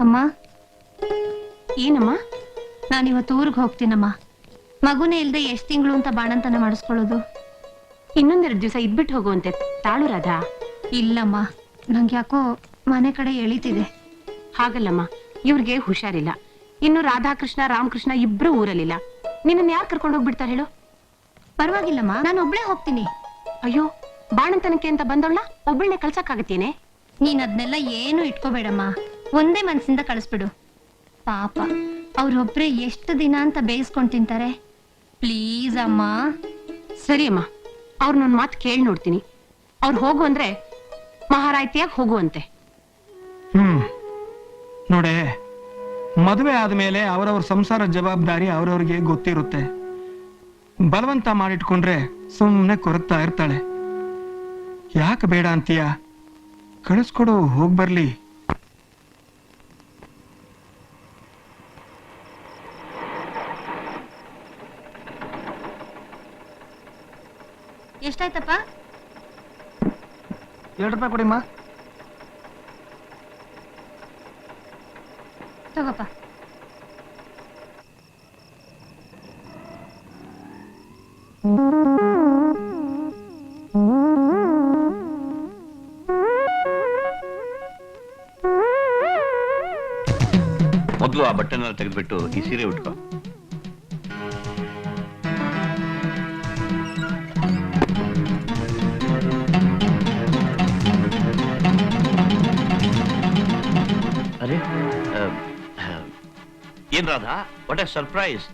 ಅಮ್ಮ? ಏನಮ್ಮ? ನಾನಿವತ್ತು ಊರಿಗೆ ಹೋಗ್ತೀನಮ್ಮ. ಮಗುನೇ ಇಲ್ದೆ ಎಷ್ಟ್ ತಿಂಗಳು ಅಂತ ಬಾಣಂತನ ಮಾಡಿಸ್ಕೊಳ್ಳೋದು? ಇನ್ನೊಂದೆರಡು ದಿವಸ ಇದ್ಬಿಟ್ಟು ಹೋಗುವಂತೆ ತಾಳು ರಾಧಾ. ಇಲ್ಲಮ್ಮ. ನಂಗೆ ಯಾಕೋ ಮನೆ ಕಡೆ ಎಳಿತಿದೆ. ಹಾಗಲ್ಲಮ್ಮ. ಇವ್ರಿಗೆ ಹುಷಾರಿಲ್ಲ. ಇನ್ನು ರಾಧಾಕೃಷ್ಣ ರಾಮಕೃಷ್ಣ ಇಬ್ರು ಊರಲ್ಲಿಲ್ಲ. ನಿನ್ನನ್ನು ಯಾರು ಕರ್ಕೊಂಡು ಹೋಗ್ಬಿಡ್ತಾರೆ ಹೇಳು? ಪರವಾಗಿಲ್ಲಮ್ಮ. ನಾನು ಒಬ್ಳೇ ಹೋಗ್ತೀನಿ. ಅಯ್ಯೋ ಬಾಣಂತನಕ್ಕೆ ಅಂತ ಬಂದವಳ ಒಬ್ಬಳನ್ನೇ ಕಳ್ಸಕ್ಕಾಗತ್ತೇನೆ? ನೀನ್ ಅದನ್ನೆಲ್ಲ ಏನು ಇಟ್ಕೋಬೇಡಮ್ಮ. ಒಂದೇ ಮನ್ಸಿಂದ ಕಳಿಸ್ಬಿಡು. ಪಾಪ ಅವ್ರೊಬ್ರೆ ಎಷ್ಟು ದಿನ ಅಂತ ಬೇಯಿಸ್ಕೊಂಡ್ ತಿಂತಾರೆ? ಪ್ಲೀಸ್ ಅಮ್ಮ. ಸರಿ ಅಮ್ಮ ಅವ್ರು ನನ್ನ ಮಾತು ಕೇಳಿ ನೋಡ್ತೀನಿ. ಅವ್ರು ಹೋಗು ಅಂದ್ರೆ ಮಹಾರಾಯ್ತಿಯಾಗಿ ಹೋಗುವಂತೆ. ಹ್ಮ್. ನೋಡೆ ಮದುವೆ ಆದ್ಮೇಲೆ ಅವರವ್ರ ಸಂಸಾರ ಜವಾಬ್ದಾರಿ ಅವರವ್ರಿಗೆ ಗೊತ್ತಿರುತ್ತೆ. ಬಲವಂತ ಮಾಡಿಟ್ಕೊಂಡ್ರೆ ಸುಮ್ಮನೆ ಕೊರಗ್ತಾ ಇರ್ತಾಳೆ. ಯಾಕೆ ಬೇಡ ಅಂತೀಯ? ಕಳಿಸ್ಕೊಡು ಹೋಗ್ ಎಷ್ಟಾಯ್ತಪ್ಪ ಎರಡು ರೂಪಾಯಿ ಕೊಡಿಮ್ಮ ತಗೋಪ್ಪ ಮೊದಲು ಆ ಬಟ್ಟೆನೆಲ್ಲ ತೆಗೆದ್ಬಿಟ್ಟು ಈ ಸೀರೆ ಉಟ್ಕೋ ಏನ್ ರಾಧಾ ವಾಟ್ ಎ ಸರ್ಪ್ರೈಸ್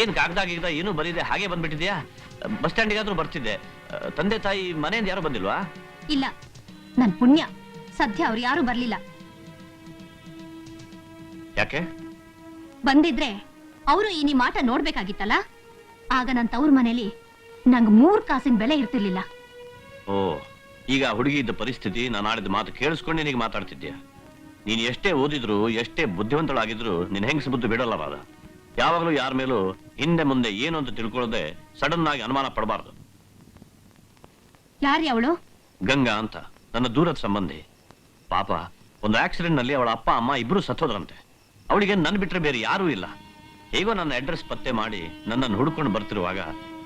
ಏನ್ ಕಾಗದ ಗೀಗದ ಏನು ಬರೀದೆ ಹಾಗೆ ಬಂದ್ಬಿಟ್ಟಿದ್ಯಾ? ಬಸ್ ಸ್ಟ್ಯಾಂಡಿಗಾದ್ರೂ ಬರ್ತಿದ್ದೆ. ತಂದೆ ತಾಯಿ ಮನೆಯಿಂದ ಯಾರು ಬಂದಿಲ್ವಾ? ಇಲ್ಲ ನನ್ ಪುಣ್ಯ. ಸದ್ಯ ಅವ್ರು ಯಾರು ಬರ್ಲಿಲ್ಲ. ಯಾಕೆ? ಬಂದಿದ್ರೆ ಅವರು ಈ ಮಾತ ಆಟ ನೋಡ್ಬೇಕಾಗಿತ್ತಲ್ಲ? ಆಗ ನನ್ ತವ್ರ ಮನೇಲಿ ನಂಗ್ ಮೂರ್ ಕಾಸಿನ ಬೆಲೆ ಇರ್ತಿರ್ಲಿಲ್ಲ. ಓ ಈಗ ಹುಡುಗಿ ಇದ್ದ ಪರಿಸ್ಥಿತಿ ನಾನು ಆಡಿದ ಮಾತು ಕೇಳಿಸ್ಕೊಂಡು ನಿನಗೆ ಮಾತಾಡ್ತಿದ್ಯಾ? ನೀನು ಎಷ್ಟೇ ಓದಿದ್ರು ಎಷ್ಟೇ ಬುದ್ಧಿವಂತಳಾಗಿದ್ರು ನಿನ್ನ ಹೆಂಗಸ ಬುದ್ಧಿ ಬಿಡಲ್ಲ ರಾಧ ಯಾವಾಗಲೂ ಯಾರ ಮೇಲೂ ಹಿಂದೆ ಮುಂದೆ ಏನು ಅಂತ ತಿಳ್ಕೊಳ್ಳದೆ ಸಡನ್ ಆಗಿ ಅನುಮಾನ ಪಡಬಾರ್ದು. ಯಾರ್ಯಾವಳು ಅವಳು? ಗಂಗಾ ಅಂತ ನನ್ನ ದೂರದ ಸಂಬಂಧಿ. ಪಾಪ ಒಂದು ಆಕ್ಸಿಡೆಂಟ್ನಲ್ಲಿ ಅವಳ ಅಪ್ಪ ಅಮ್ಮ ಇಬ್ರು ಸತ್ತೋದ್ರಂತೆ. ಅವಳಿಗೆ ನನ್ ಬಿಟ್ರೆ ಬೇರೆ ಯಾರೂ ಇಲ್ಲ. ಹೇಗೋ ನನ್ನ ಅಡ್ರೆಸ್ ಪತ್ತೆ ಮಾಡಿ ನನ್ನನ್ನು ಹುಡ್ಕೊಂಡು ಬರ್ತಿರುವಾಗ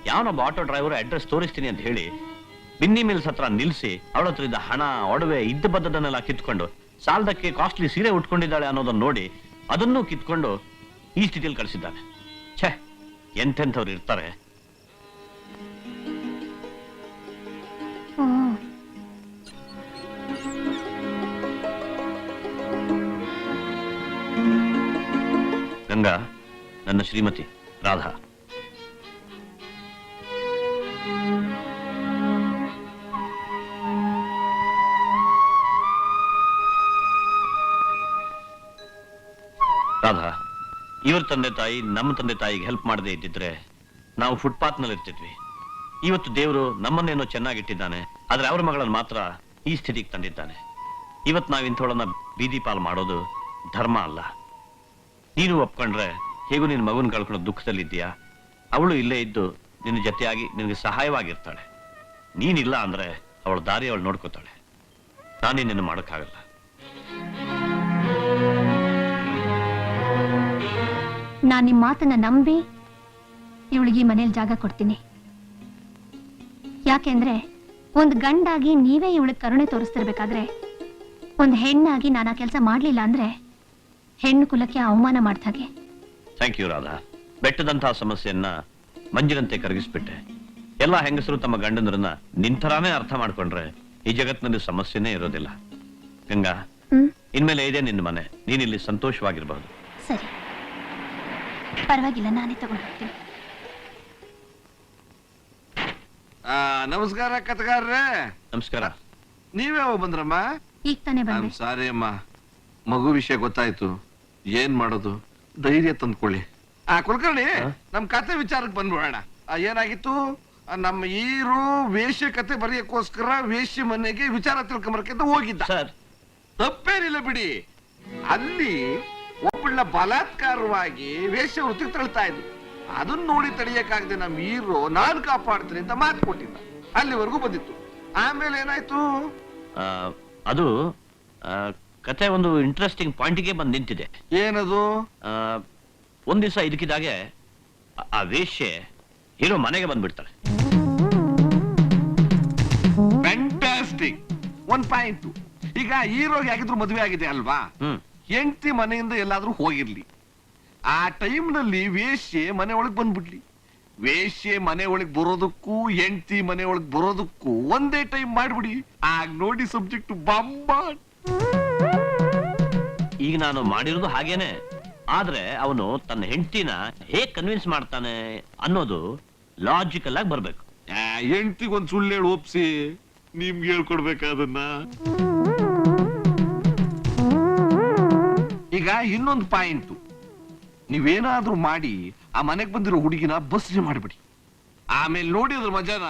ಯಾವನೊಬ್ಬ ಆಟೋ ಡ್ರೈವರ್ ಅಡ್ರೆಸ್ ತೋರಿಸ್ತೀನಿ ಅಂತ ಹೇಳಿ ಬಿನ್ನಿ ಮಿಲ್ಸ್ ಹತ್ರ ನಿಲ್ಸಿ ಅವಳ ಹತ್ರ ಇದ್ದ ಹಣ ಒಡವೆ ಇದ್ದ ಬದ್ದದನ್ನೆಲ್ಲ ಕಿತ್ಕೊಂಡು ಸಾಲದಕ್ಕೆ ಕಾಸ್ಟ್ಲಿ ಸೀರೆ ಉಟ್ಕೊಂಡಿದ್ದಾಳೆ ಅನ್ನೋದನ್ನ ನೋಡಿ ಅದನ್ನು ಕಿತ್ಕೊಂಡು ಈ ಸ್ಥಿತಿಯಲ್ಲಿ ಕಳಿಸಿದ್ದಾನೆ ಛೇ, ಎಂತೆಂಥವ್ರು ಇರ್ತಾರೆ. ಗಂಗಾ, ನನ್ನ ಶ್ರೀಮತಿ ರಾಧಾ. ರಾಧಾ, ಇವ್ರ ತಂದೆ ತಾಯಿ ನಮ್ಮ ತಂದೆ ತಾಯಿಗೆ ಹೆಲ್ಪ್ ಮಾಡದೇ ಇದ್ದಿದ್ರೆ ನಾವು ಫುಟ್ಪಾತ್ನಲ್ಲಿ ಇರ್ತಿದ್ವಿ. ಇವತ್ತು ದೇವರು ನಮ್ಮನ್ನೇನೋ ಚೆನ್ನಾಗಿಟ್ಟಿದ್ದಾನೆ, ಆದ್ರೆ ಅವ್ರ ಮಗಳನ್ನ ಮಾತ್ರ ಈ ಸ್ಥಿತಿಗೆ ತಂದಿದ್ದಾನೆ. ಇವತ್ತು ನಾವು ಇಂಥವಳನ್ನ ಬೀದಿ ಪಾಲ್ ಮಾಡೋದು ಧರ್ಮ ಅಲ್ಲ. ನೀನು ಒಪ್ಕೊಂಡ್ರೆ ಹೇಗೂ ನಿನ್ನ ಮಗುನ ಕಳ್ಕೊಳ್ಳೋ ದುಃಖದಲ್ಲಿದ್ದೀಯಾ? ಅವಳು ಇಲ್ಲೇ ಇದ್ದು ನಿನ್ನ ಜೊತೆಯಾಗಿ ನಿನಗೆ ಸಹಾಯವಾಗಿರ್ತಾಳೆ. ನೀನಿಲ್ಲ ಅಂದ್ರೆ ಅವಳ ದಾರಿ ಅವಳು ನೋಡ್ಕೋತಾಳೆ. ನಾನೇನೇನು ಮಾಡೋಕ್ಕಾಗಲ್ಲ. ನಾನ್ ನಿಮ್ಮ ಮಾತನ್ನ ನಂಬಿ ಇವಳಿಗೆ ಈ ಮನೇಲಿ ಜಾಗ ಕೊಡ್ತೀನಿ. ಯಾಕೆಂದ್ರೆ ಒಂದು ಗಂಡಾಗಿ ನೀವೇ ಇವಳಿಗೆ ಕರುಣೆ ತೋರಿಸ್ತಿರ್ಬೇಕಾದ್ರೆ ಒಂದು ಹೆಣ್ಣಾಗಿ ನಾನು ಆ ಕೆಲಸ ಮಾಡಲಿಲ್ಲ ಅಂದ್ರೆ ಹೆಣ್ಣು ಕುಲಕ್ಕೆ ಅವಮಾನ ಮಾಡ್ದಾಗೆ ಥ್ಯಾಂಕ್ ಯು ರಾಧಾ ಬೆಟ್ಟದಂತಹ ಸಮಸ್ಯೆಯನ್ನ ಮಂಜಿನಂತೆ ಕರಗಿಸ್ಬಿಟ್ಟೆ. ಎಲ್ಲ ಹೆಂಗಸರು ತಮ್ಮ ಗಂಡಂದ್ರನ್ನ ನಿಂತರಾನೇ ಅರ್ಥ ಮಾಡ್ಕೊಂಡ್ರೆ ಈ ಜಗತ್ತಿನಲ್ಲಿ ಸಮಸ್ಯೆನೇ ಇರೋದಿಲ್ಲ. ಗಂಗಾ ಹ್ಮ್? ಇನ್ಮೇಲೆ ಇದೆ ನಿನ್ನ ಮನೆ. ನೀನಿಲ್ಲಿ ಸಂತೋಷವಾಗಿರ್ಬಹುದು. ಸರಿ. ಪರವಾಗಿಲ್ಲ ನಾನೇ ತಗೊಂಡು ಹೋಗ್ತೀನಿ. ಆ, ನಮಸ್ಕಾರ ಕಥಗಾರ್ರೆ. ನಮಸ್ಕಾರ. ನೀವೇ ಬಂದ್ರಮ್ಮ? ಈಗ ತಾನೇ ಬಂದೆ. ಸಾರಿ ಅಮ್ಮ. ಮಗು ವಿಷಯ ಗೊತ್ತಾಯ್ತು. ಏನ್ ಮಾಡೋದು? ಧೈರ್ಯ ತಂದ್ಕೊಳ್ಳಿ. ಆ ಕುಲಕರ್ಣಿ ನಮ್ ಕತೆ ವಿಚಾರಕ್ಕೆ ಬಂದ್ಬಿಡೋಣ. ಆ, ಏನಾಗಿತ್ತು? ಆ, ನಮ್ಮ ಈರು ವೇಶ್ಯ ಕತೆ ಬರೆಯಕ್ಕೋಸ್ಕರ ವೇಶ್ಯ ಮನೆಗೆ ವಿಚಾರ ತಿಳ್ಕೊಂಬರಕ್ಕೆ ಅಂತ ಹೋಗಿದ್ದ. ಸರ್. ತಪ್ಪೇನಿಲ್ಲ ಬಿಡಿ. ಅಲ್ಲಿ ಒಬ್ಬಳ ಬಲಾತ್ಕಾರವಾಗಿ ವೇಷ ವೃತ್ತಿಗೆ ತಳ್ತಾ ಇದ್ರು ಅದನ್ನ ನೋಡಿ ತಡೆಯಕ್ಕಾಗದೆ ನಮ್ಮ ಹೀರೋ ನಾನ್ ಕಾಪಾಡ್ತೀನಿ ಅಂತ ಮಾತು ಕೊಟ್ಟಿದ್ದ. ಅಲ್ಲಿವರೆಗೂ ಬಂದಿತ್ತು. ಆಮೇಲೆ ಏನಾಯ್ತು? ಆ, ಅದು ಆ, ಕತೆ ಒಂದು ಇಂಟ್ರೆಸ್ಟಿಂಗ್ ಪಾಯಿಂಟ್ಗೆ ಬಂದು ನಿಂತಿದೆ. ಏನದು? ಆ, ಒಂದ್ ದಿವಸ ಇದಕ್ಕಿದಾಗೆ ಆ- ಆ ವೇಶ್ಯೆ ಹೀರೋ ಮನೆಗೆ ಬಂದ್ಬಿಡ್ತಾರೆ ಫ್ಯಾಂಟಾಸ್ಟಿಕ್ ಒನ್ ಪಾಯಿಂಟ್ ಈಗ ಹೀರೋಗೆ ಆಗಿದ್ರು ಮದುವೆ ಆಗಿದೆ ಅಲ್ವಾ? ಹ್ಮ್. ಹೆಂಡತಿ ಮನೆಯಿಂದ ಎಲ್ಲಾದ್ರೂ ಹೋಗಿರ್ಲಿ. ಆ ಟೈಮ್ನಲ್ಲಿ ವೇಶ್ಯೆ ಮನೆ ಒಳಗೆ ಬಂದ್ಬಿಡ್ಲಿ. ವೇಶ್ಯೆ ಮನೆ ಒಳಗೆ ಬರೋದಕ್ಕೂ ಹೆಂಡತಿ ಮನೆ ಒಳಗೆ ಬರೋದಕ್ಕೂ ಒಂದೇ ಟೈಮ್ ಮಾಡ್ಬಿಡಿ. ಆಗ ನೋಡಿ ಸಬ್ಜೆಕ್ಟ್ ಬಾಂಬಾ ಈಗ ನಾನು ಮಾಡಿರೋದು ಹಾಗೇನೆ. ಆದ್ರೆ ಅವನು ತನ್ನ ಹೆಂಡತಿನ ಹೇಗ್ ಕನ್ವಿನ್ಸ್ ಮಾಡ್ತಾನೆ ಅನ್ನೋದು ಲಾಜಿಕಲ್ ಆಗಿ ಬರ್ಬೇಕು. ಹೆಂಡತಿಗೊಂದು ಒಂದ್ ಸುಳ್ಳು ಹೇಳಿ ಒಪ್ಸಿ. ನಿಮ್ಗೆ ಹೇಳ್ಕೊಡ್ಬೇಕಾದನ್ನ. ಈಗ ಇನ್ನೊಂದು ಪಾಯಿಂಟ್ ನೀವೇನಾದ್ರೂ ಮಾಡಿ ಆ ಮನೆಗೆ ಬಂದಿರೋ ಹುಡುಗಿನ ಬಸ್ರಿ ಮಾಡಿಬಿಡಿ. ಆಮೇಲೆ ನೋಡಿದ್ರ ಮಜಾನ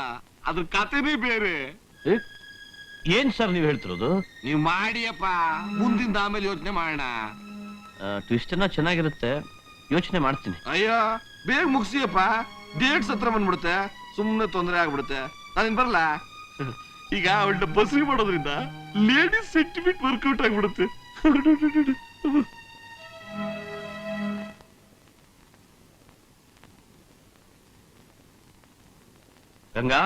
ಅದ್ರ ಕತೆನೇ ಬೇರೆ. ಏ, ಏನ್ ಸರ್ ನೀವು ಹೇಳ್ತಿರೋದು? ನೀವ್ ಮಾಡಿಯಪ್ಪ ಮುಂದಿಂದ ಆಮೇಲೆ ಯೋಚನೆ ಮಾಡೋಣ. ಟ್ವಿಸ್ಟ್ ಅನ್ನ ಚೆನ್ನಾಗಿರುತ್ತೆ. ಯೋಚನೆ ಮಾಡ್ತೀನಿ. ಅಯ್ಯೋ ಬೇಗ ಮುಗಿಸಿಯಪ್ಪ. ಡೇಟ್ಸ್ ಹತ್ರ ಬಂದ್ಬಿಡುತ್ತೆ. ಸುಮ್ನೆ ತೊಂದರೆ ಆಗ್ಬಿಡುತ್ತೆ. ನಾನಿನ್ ಬರಲ್ಲ? ಈಗ ಅವಳ ಬಸ್ರಿ ಮಾಡೋದ್ರಿಂದ ಲೇಡೀಸ್ ಸೆಂಟಿಮೆಂಟ್ ವರ್ಕೌಟ್ ಆಗ್ಬಿಡುತ್ತೆ. ಗಂಗಾ?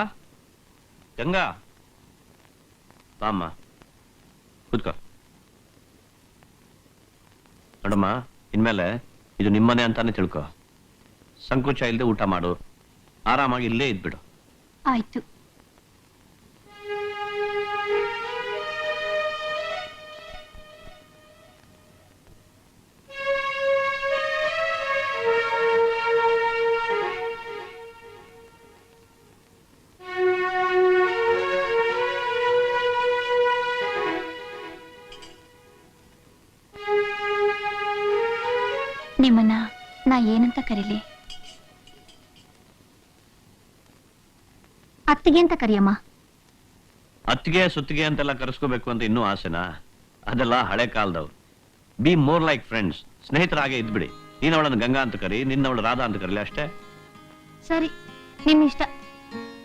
ಗಂಗಾ? ಬಾಮ್ಮ, ಕೂತ್ಕೋ. ನೋಡಮ್ಮ, ಇನ್ಮೇಲೆ ಇದು ನಿಮ್ಮನೆ ಅಂತಾನೆ ತಿಳ್ಕೋ. ಸಂಕೋಚ ಇಲ್ಲದೆ ಊಟ ಮಾಡು. ಆರಾಮಾಗಿ ಇಲ್ಲೇ ಇದ್ಬಿಡು. ಆಯ್ತು. ನಿಮ್ಮನ್ನ ನಾ ಏನಂತ ಕರೀಲಿ? ಅತ್ತಿಗೆ ಅಂತ ಕರಿಯಮ್ಮ. ಅತ್ತಿಗೆ ಸುತ್ತಿಗೆ ಅಂತೆಲ್ಲ ಕರೆಸ್ಕೋಬೇಕು ಅಂತ ಇನ್ನೂ ಆಸೆನಾ? ಅದೆಲ್ಲ ಹಳೆ ಕಾಲದವ್ರು. ಬಿ ಮೋರ್ ಲೈಕ್ ಫ್ರೆಂಡ್ಸ್ ಸ್ನೇಹಿತರಾಗೆ ಇದ್ಬಿಡಿ. ನೀನ್ ಅವಳನ್ನು ಗಂಗಾ ಅಂತ ಕರಿ ನಿನ್ನವಳು ರಾಧಾ ಅಂತ ಕರೀಲಿ ಅಷ್ಟೇ? ಸರಿ ನಿಮ್ ಇಷ್ಟ.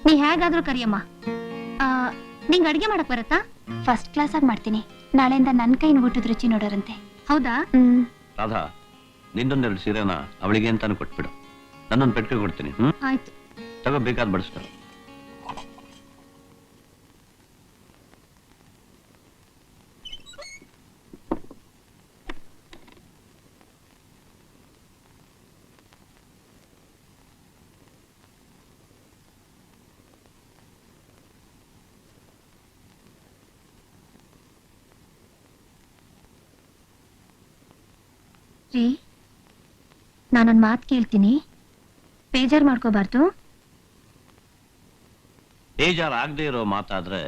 ನೀ ಹೇಗಾದ್ರೂ ಕರಿಯಮ್ಮ. ಆ, ನಿಂಗ್ ಅಡಿಗೆ ಮಾಡಕ್ ಬರತ್ತಾ? ಫಸ್ಟ್ ಕ್ಲಾಸ್ ಆಗಿ ಮಾಡ್ತೀನಿ. ನಾಳೆಯಿಂದ ನನ್ನ ಕೈನ ಊಟದ ರುಚಿ ನೋಡೋರಂತೆ. ಹೌದಾ? ಹ್ಮ್. ರಾಧಾ ನಿಂದೊಂದೆರಡು ಸೀರೆನ ಅವಳಿಗೆ ಅಂತಾನು ಕೊಟ್ಬಿಡು. ನನ್ನೊಂದು ಪೆಟ್ಟಿಗೆ ಕೊಡ್ತೀನಿ ಹ್ಮ್? ಆಯ್ತು. ತಗೋ ಬೇಕಾದ್ ರೀ? ನಾನೊಂದ್ ಮಾತು ಕೇಳ್ತೀನಿ. ಬೇಜಾರ್ ಮಾಡ್ಕೋಬಾರ್ದು. ಬೇಜಾರ್ ಆಗದೆ ಇರೋ ಮಾತಾದ್ರೆ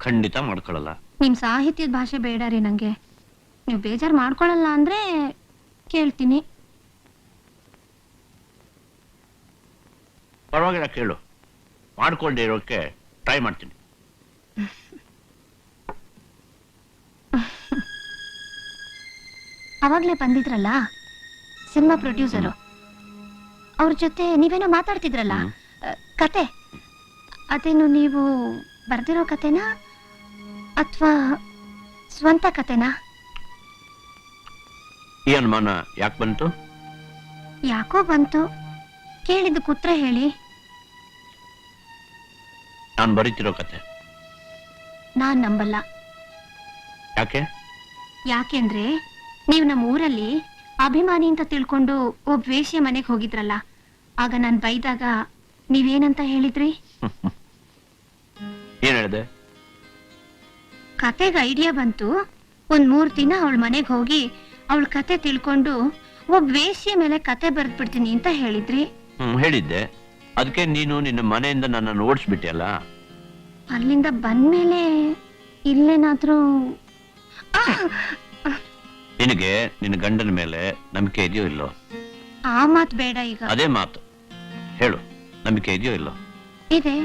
ಖಂಡಿತ ಮಾಡ್ಕೊಳ್ಳಲ್ಲ. ನಿಮ್ ಸಾಹಿತ್ಯದ ಭಾಷೆ ಬೇಡ ರೀ ನಂಗೆ. ನೀವು ಬೇಜಾರ್ ಮಾಡ್ಕೊಳಲ್ಲ ಅಂದ್ರೆ ಕೇಳ್ತೀನಿ. ಪರವಾಗಿಲ್ಲ ಕೇಳು. ಮಾಡ್ಕೊಂಡೇ ಇರೋಕೆ ಟ್ರೈ ಮಾಡ್ತೀನಿ. ಅವಾಗ್ಲೇ ಬಂದಿದ್ರಲ್ಲ? Cinema producer. ಅವ್ರ ಜೊತೆ ನೀವೇನೋ ಮಾತಾಡ್ತಿದ್ರಲ್ಲ? ಕತೆ. ಅದೇನು ನೀವು ಬರ್ದಿರೋ ಕತೆನಾ? ಅಥವಾ ಸ್ವಂತ ಕತೆನಾ? ಈ ಅನುಮಾನ ಯಾಕೆ ಬಂತು? ಯಾಕೋ ಬಂತು. ಕೇಳಿದ ಕುತ್ರ ಹೇಳಿ. ನಾನು ಬರೀತಿರೋ ಕತೆ. ನಾನ್ ನಂಬಲ್ಲ. ಯಾಕೆ? ಯಾಕೆಂದ್ರೆ ನೀವು ನಮ್ಮ ಊರಲ್ಲಿ ಅಭಿಮಾನಿ ಅಂತ ತಿಳ್ಕೊಂಡು ಒಬ್ಬ ವೇಶ್ಯ ಮನೆಗೆ ಹೋಗಿದ್ರಲ್ಲ ಆಗ ನಾನು ಬೈದಾಗ ನೀವೇನಂತ ಹೇಳಿದ್ರಿ? ಏನ್ ಹೇಳಿದೆ? ಕತೆಗೆ ಐಡಿಯಾ ಬಂತು ಒಂದ್ ಮೂರ್ ದಿನ ಅವಳ ಮನೆಗೆ ಹೋಗಿ ಅವಳ ಕತೆ ತಿಳ್ಕೊಂಡು ಒಬ್ಬ ವೇಶ್ಯ ಮೇಲೆ ಕತೆ ಬರ್ದ್ಬಿಡ್ತೀನಿ ಅಂತ ಹೇಳಿದ್ರಿ. ಹ್ಮ್ ಹೇಳಿದ್ದೆ. ಅದಕ್ಕೆ ನೀನು ನಿನ್ನ ಮನೆಯಿಂದ ನನ್ನನ್ನು ಓಡಿಸ್ಬಿಟ್ಟಿಯಲ್ಲ? ಅಲ್ಲಿಂದ ಬಂದ್ಮೇಲೆ ಇಲ್ಲೇನಾದ್ರೂ ನಿನಗೆ ನಿನ್ನ ಗಂಡನ ಮೇಲೆ ನಂಬಿಕೆ ಇದೆಯೋ ಇಲ್ಲೋ? ಆ ಮಾತು ಬೇಡ ಈಗ. ಅದೇ ಮಾತು. ಹೇಳು ನಂಬಿಕೆ ಇದೆಯೋ ಇಲ್ಲೋ? ಇದೆ.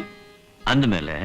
ಅಂದಮೇಲೆ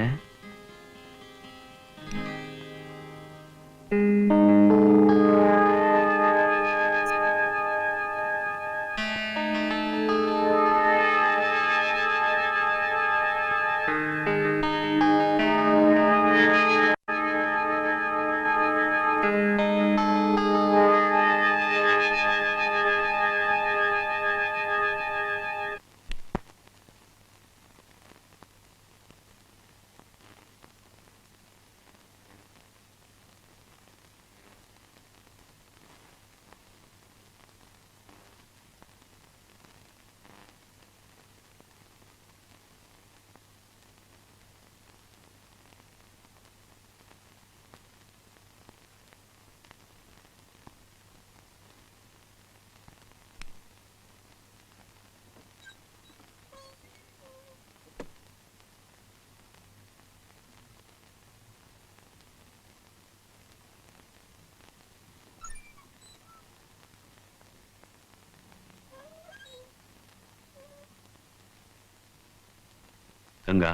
ಗಂಗಾ?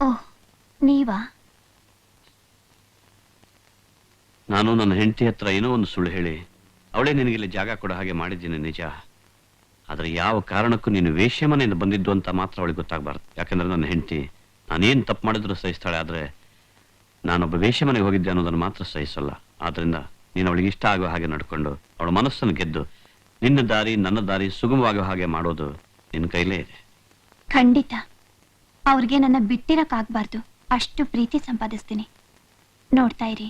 ಓಹ್ ನೀವಾ? ನಾನು ನನ್ನ ಹೆಂಡತಿ ಹತ್ರ ಏನೋ ಒಂದು ಸುಳ್ಳು ಹೇಳಿ ಅವಳೇ ನಿನಗಿಲ್ಲಿ ಜಾಗ ಕೊಡೋ ಹಾಗೆ ಮಾಡಿದ್ದೀನಿ ನಿಜ. ಆದರೆ ಯಾವ ಕಾರಣಕ್ಕೂ ನೀನು ವೇಶ್ಯ ಮನೆಯಿಂದ ಬಂದಿದ್ದು ಅಂತ ಮಾತ್ರ ಅವಳಿಗೆ ಗೊತ್ತಾಗಬಾರ್ದು. ಯಾಕಂದ್ರೆ ನನ್ನ ಹೆಂಡತಿ ನಾನೇನು ತಪ್ಪು ಮಾಡಿದ್ರು ಸಹಿಸ್ತಾಳೆ ಆದರೆ ನಾನೊಬ್ಬ ವೇಶ್ಯ ಮನೆಗೆ ಹೋಗಿದ್ದೆ ಅನ್ನೋದನ್ನು ಮಾತ್ರ ಸಹಿಸಲ್ಲ. ಆದ್ದರಿಂದ ನೀನು ಅವಳಿಗೆ ಇಷ್ಟ ಆಗೋ ಹಾಗೆ ನಡ್ಕೊಂಡು ಅವಳ ಮನಸ್ಸನ್ನು ಗೆದ್ದು ನಿನ್ನ ದಾರಿ ನನ್ನ ದಾರಿ ಸುಗಮವಾಗೋ ಹಾಗೆ ಮಾಡೋದು ನಿನ್ನ ಕೈಲೇ ಇದೆ. ಖಂಡಿತ. ಅವ್ರಿಗೆ ನನ್ನ ಬಿಟ್ಟಿರಕ್ಕಾಗ್ಬಾರ್ದು ಅಷ್ಟು ಪ್ರೀತಿ ಸಂಪಾದಿಸ್ತೀನಿ. ನೋಡ್ತಾ ಇರಿ.